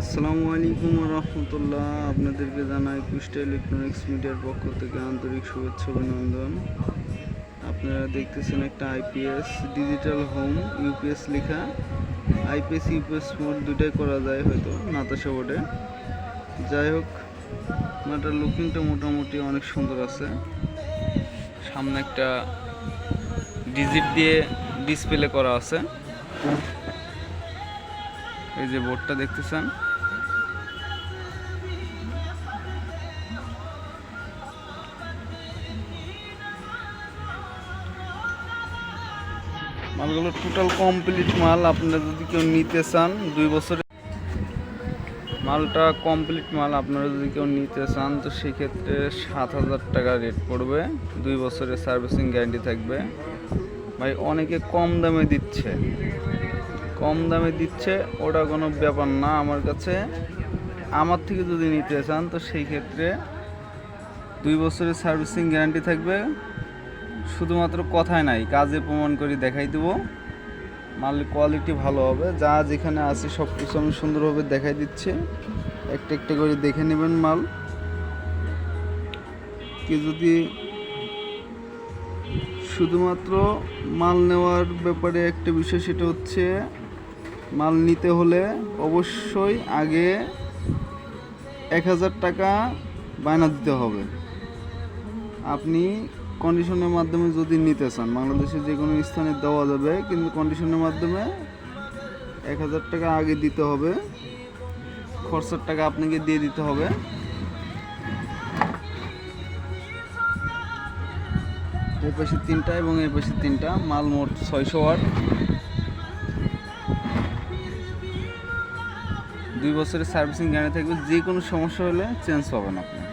আসসালামু আলাইকুম রহমতুল্লাহ। আপনাদেরকে জানাই কুষ্টা ইলেকট্রনিক্স মিডিয়ার পক্ষ থেকে আন্তরিক শুভেচ্ছা অভিনন্দন। আপনারা দেখতেছেন একটা আইপিএস ডিজিটাল হোম ইউপিএস লেখা। আইপিএস ইউপিএস মোড দুটাই করা যায় হয়তো, নাতাশা বোর্ডে যাই হোক, ওনাটার লুকিংটা মোটামুটি অনেক সুন্দর আছে। সামনে একটা ডিজিট দিয়ে ডিসপ্লে করা আছে। এই যে বোর্ডটা দেখতেছেন। মালগুলো টোটাল কমপ্লিট মাল, আপনারা যদি কেউ নিতে চান দুই বছরে। মালটা কমপ্লিট মাল, আপনারা যদি কেউ নিতে চান, তো সেক্ষেত্রে সাত হাজার টাকা রেট পড়বে। দুই বছরের সার্ভিসিং গ্যারান্টি থাকবে। ভাই, অনেকে কম দামে দিচ্ছে। কম দামে দিচ্ছে, ওটা কোনো ব্যাপার না আমার কাছে। আমার থেকে যদি নিতে চান, তো সেই ক্ষেত্রে দুই বছরের সার্ভিসিং গ্যারান্টি থাকবে। শুধুমাত্র কথায় নাই, কাজে প্রমাণ করে দেখাই দেবো। মালের কোয়ালিটি ভালো হবে, যা যেখানে আছে সব কিছু আমি সুন্দরভাবে দেখাই দিচ্ছি। একটা একটা করে দেখে নেবেন মাল। কি যদি শুধুমাত্র মাল নেওয়ার ব্যাপারে একটা বিষয়, সেটা হচ্ছে মাল নিতে হলে অবশ্যই আগে এক হাজার টাকা বায়না দিতে হবে। আপনি কন্ডিশনের মাধ্যমে যদি নিতে চান বাংলাদেশের যে কোনো স্থানে দেওয়া যাবে, কিন্তু কন্ডিশনের মাধ্যমে এক হাজার টাকা আগে দিতে হবে। খরচার টাকা আপনাকে দিয়ে দিতে হবে। এই পাশে তিনটা এবং এই পাশে তিনটা। মাল মোট ছয়শো ওয়াট। দুই বছরের সার্ভিসিং গ্যারান্টি থাকবে যে কোনো সমস্যা হলে চেঞ্জ পাবেন আপনি।